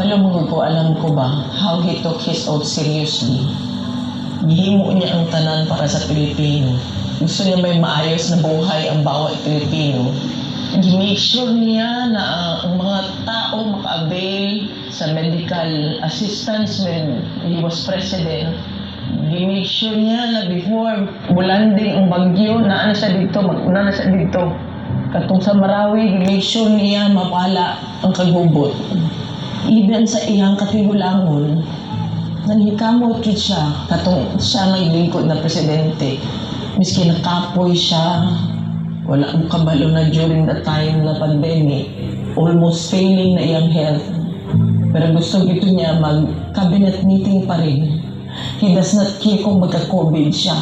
Mo ko, alam ko ba, how he took his oath seriously. Gihimo niya ang tanan para sa Pilipino. Gusto niya may maayos na buhay ang bawat Pilipino. Gimake sure niya na ang mga tao maka-avail sa medical assistance when he was president. Gimake sure niya na before bulanding ang bagyo, na ano siya dito, maguna na siya dito. Katong sa Marawi, gimake sure niya mapala ang kagubot. Even sa iyang katigulangon, nanhikamot yun siya. Katong siya may lingkod na presidente. Miski nakapoy siya, wala mo kabalo na during the time na pandemic, almost failing na iyang health. Pero gusto gito niya mag-cabinet meeting pa rin. He does not care kung magka-COVID siya.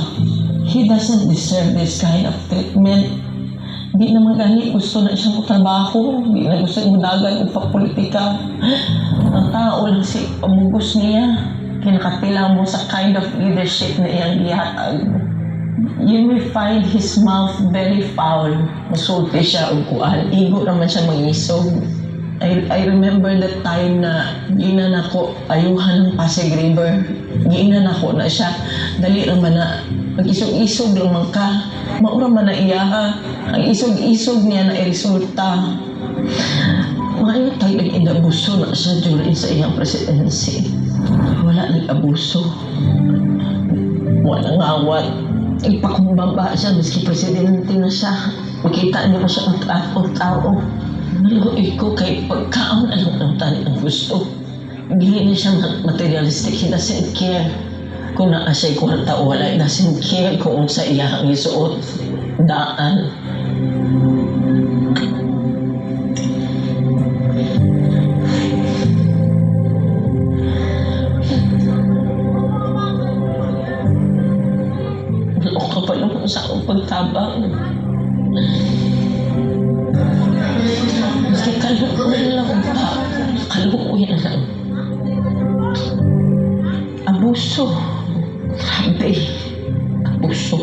He doesn't deserve this kind of treatment. Di naman gani gusto na siyang trabaho. Di na gusto yung dagan o politika. Ang tao lang si pamugos niya. Kinakapila mo sa kind of leadership na iyang gihatag. You will find his mouth very foul. Masulti siya o kuan. Igo naman siya mangisog. I, I remember that time na ginan ako ayuhan ng Pasig River. Ginan ako na siya. Dali naman na mag-isog-isog lang man ka. Maura man na iya. Ang isog-isog niya na resulta. Ngayon tayo inabuso na siya during sa iyang presidency. Wala nag-abuso. Walang awat. Ipakumbaba siya, miski presidente na siya. Makita niyo ba siya ang taong tao? Naluoy ko kay pagkaon alam ng ang gusto. Dili na siya ma- materialistic. He care kung naa siya'y kwarta o wala. He doesn't care kung sa iya ang isuot. Daan. Wala ka pa sa akong pagtabang. Maski kalukuyan lang ba? Kalukuyan lang. Abuso. Grabe. Abuso.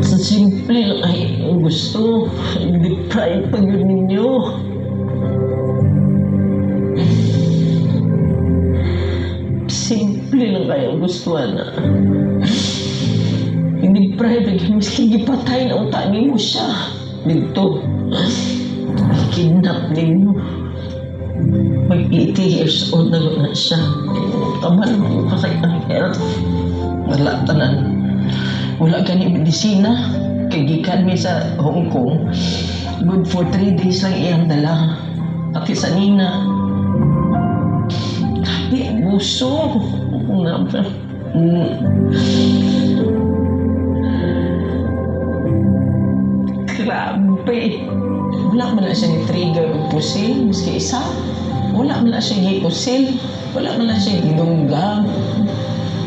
Sa simple lang ay ang gusto. Deprive pa yun ninyo. Simple lang kayo ang gusto na. Hindi private, miski gipatay na utak mo siya. Dito. Kidnap ninyo. Mag 80 years old na na siya. Kamal mo kasi ang health. Wala tanan. Wala gani medisina. Kay gikan mi sa Hong Kong. Good for 3 days lang iyang dala. Pati sa Nina. Grabe, buso. Mm. Grabe. Wala man na siya ni-trigger o pusil, miski isa. Wala man na siya gi-pusil. Wala man na siya gidungga.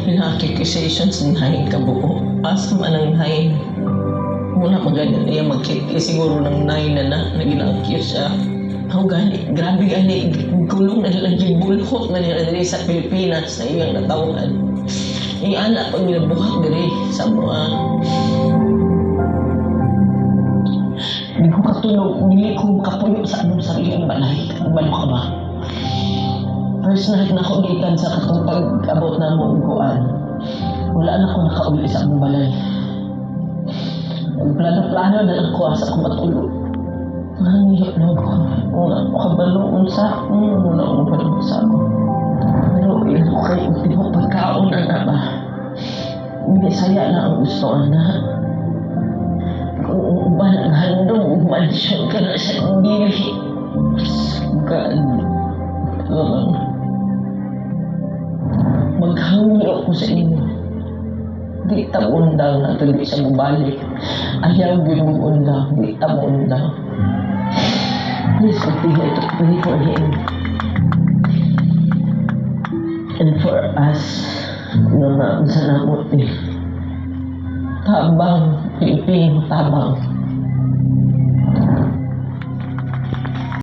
Pina-accusations ng hain kabuo. Asa man ang hain. Wala magaling niya magkiti siguro ng nine na na, na gina-accuse siya. Ako gani, grabe gani, gulong na lang gibulhot na nila diri sa Pilipinas na iyang natawan. Yung anak pag ginabuhat diri sa mga Hindi ko katulog, hindi ko makapuyo sa anong sariling balay. Balo ka ba? First night na ako gikan sa katong pag-abot na mo uguan. Wala na ako nakauli sa among balay. Plano-plano na lang ko sa akong matulog. Nangiyo na ako. Una ako kabaloon sa akong una ako kabaloon sa ako. Pero ilo kayo, hindi mo pagkaon na na ba? Hindi saya na ang gusto na. Umansyon ka na sa dili. God. Uh, maghangi ako sa inyo. Di ta undang na di siya mabalik. Ayaw yun mong undang, di ta undang. Please continue to pray for him. And for us, na na sa namot eh. Tabang, Pilipino, tabang.